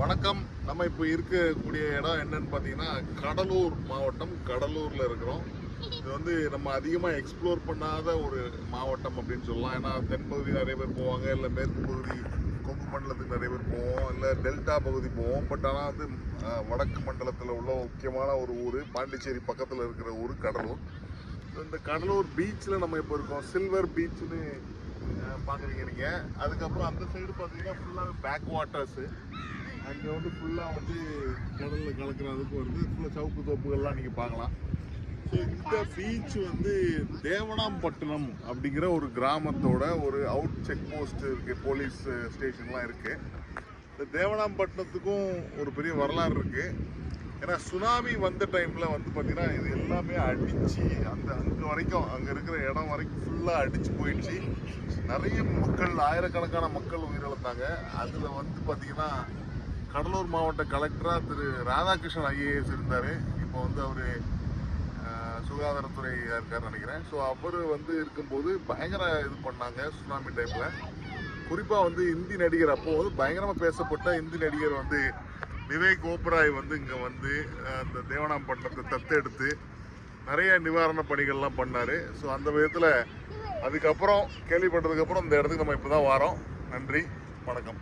வணக்கம். நம்ம இப்போ இருக்கக்கூடிய இடம் என்னன்னு பார்த்தீங்கன்னா கடலூர் மாவட்டம். கடலூரில் இருக்கிறோம். இது வந்து நம்ம அதிகமாக எக்ஸ்ப்ளோர் பண்ணாத ஒரு மாவட்டம் அப்படின்னு சொல்லலாம். ஏன்னா தென்பகுதி நிறைய பேர் போவாங்க இல்லை மேற்கு பகுதி கொங்கு மண்டலத்துக்கு நிறைய பேர் போவோம் இல்லை டெல்டா பகுதி போவோம். பட் ஆனால் வந்து வடக்கு மண்டலத்தில் உள்ள முக்கியமான ஒரு ஊர் பாண்டிச்சேரி பக்கத்தில் இருக்கிற ஊர் கடலூர். இந்த கடலூர் பீச்சில் நம்ம இப்போ இருக்கோம். சில்வர் பீச்னு பார்க்குறீங்க நீங்கள் அதுக்கப்புறம் அந்த சைடு பார்த்தீங்கன்னா ஃபுல்லாக பேக் வாட்டர்ஸு அங்கே வந்து ஃபுல்லாக வந்து கடலில் கலக்கிறதுக்கு வந்து ஃபுல்லாக சவுக்கு தோப்புகள்லாம் நீங்கள் பார்க்கலாம். ஸோ இந்த பீச் வந்து தேவனாம்பட்டினம் அப்படிங்கிற ஒரு கிராமத்தோட ஒரு அவுட் செக் போஸ்ட் இருக்குது போலீஸ் ஸ்டேஷன்லாம் இருக்குது இந்த தேவனாம்பட்டினத்துக்கும் ஒரு பெரிய வரலாறு இருக்குது ஏன்னா சுனாமி வந்த டைமில் வந்து பார்த்திங்கன்னா இது எல்லாமே அடித்து அந்த அங்கே வரைக்கும் அங்கே இருக்கிற இடம் வரைக்கும் ஃபுல்லாக அடித்து போயிடுச்சு. நிறைய மக்கள் ஆயிரக்கணக்கான மக்கள் உயிரிழந்தாங்க. அதில் வந்து பார்த்திங்கன்னா கடலூர் மாவட்ட கலெக்டராக திரு ராதாகிருஷ்ணன் ஐஏஎஸ் இருந்தார். இப்போ வந்து அவர் சுகாதாரத்துறை இருக்கார் நினைக்கிறேன். ஸோ அவர் வந்து இருக்கும்போது பயங்கர இது பண்ணாங்க சுனாமி டைமில் குறிப்பாக வந்து இந்தி நடிகர் அப்போ வந்து பயங்கரமாக பேசப்பட்ட இந்தி நடிகர் வந்து விவேக் ஓப்ராய் வந்து இங்கே வந்து அந்த அந்த தேவனாம்பட்டினத்தை தத்தெடுத்து நிறைய நிவாரண பணிகள்லாம் பண்ணார். ஸோ அந்த விதத்தில் அதுக்கப்புறம் கேள்விப்பட்டதுக்கப்புறம் இந்த இடத்துக்கு நம்ம இப்போ தான் வரோம். நன்றி வணக்கம்.